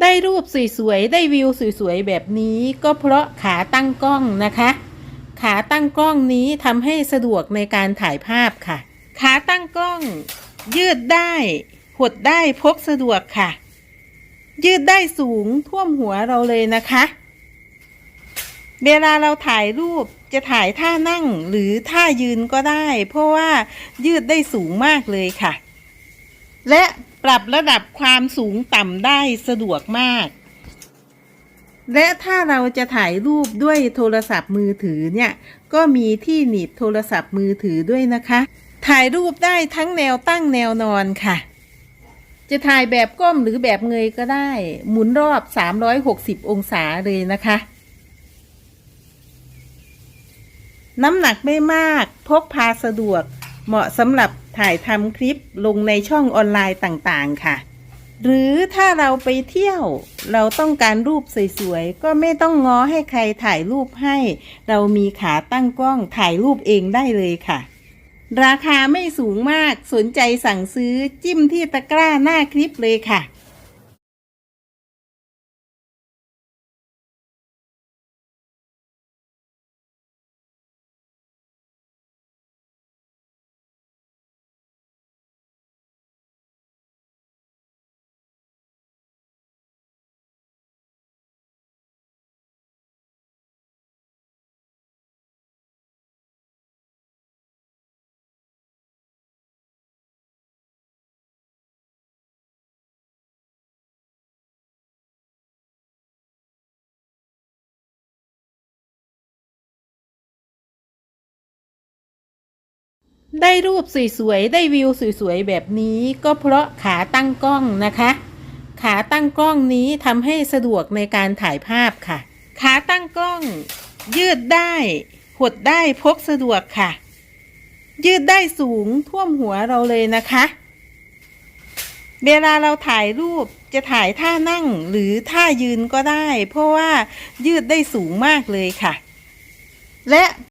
ได้รูปสวยๆ ได้วิวสวยๆ แบบนี้ก็เพราะขาตั้งกล้องนะคะ ขาตั้งกล้องนี้ทำให้สะดวกในการถ่ายภาพค่ะ ขาตั้งกล้อง ยืดได้ หดได้พกสะดวกค่ะ ยืดได้สูงท่วมหัวเราเลยนะคะ เวลาเราถ่ายรูปจะถ่ายท่านั่งหรือท่ายืนก็ได้ เพราะว่ายืดได้สูงมากเลยค่ะ และปรับระดับความสูงต่ำได้สะดวกมาก และถ้าเราจะถ่ายรูปด้วยโทรศัพท์มือถือเนี่ย ก็มีที่หนีบโทรศัพท์มือถือด้วยนะคะ ถ่ายรูปได้ทั้งแนวตั้งแนวนอนค่ะ จะถ่ายแบบก้มหรือแบบเงยก็ได้ หมุนรอบ 360 องศาเลยนะคะ น้ำหนักไม่มาก พกพาสะดวก เหมาะสำหรับ ถ่ายทำคลิปลงในช่องออนไลน์ต่างๆค่ะ หรือถ้าเราไปเที่ยว เราต้องการรูปสวยๆ ก็ไม่ต้องง้อให้ใครถ่ายรูปให้ เรามีขาตั้งกล้องถ่ายรูปเองได้เลยค่ะ ราคาไม่สูงมากสนใจสั่งซื้อจิ้มที่ตะกร้าหน้าคลิปเลยค่ะ ได้รูปสวยๆ ได้วิวสวยๆ แบบนี้ก็เพราะขาตั้งกล้องนะคะ ขาตั้งกล้องนี้ทำให้สะดวกในการถ่ายภาพค่ะ ขาตั้งกล้อง ยืดได้ หดได้พกสะดวกค่ะ ยืดได้สูงท่วมหัวเราเลยนะคะ เวลาเราถ่ายรูปจะถ่ายท่านั่งหรือท่ายืนก็ได้ เพราะว่ายืดได้สูงมากเลยค่ะ และ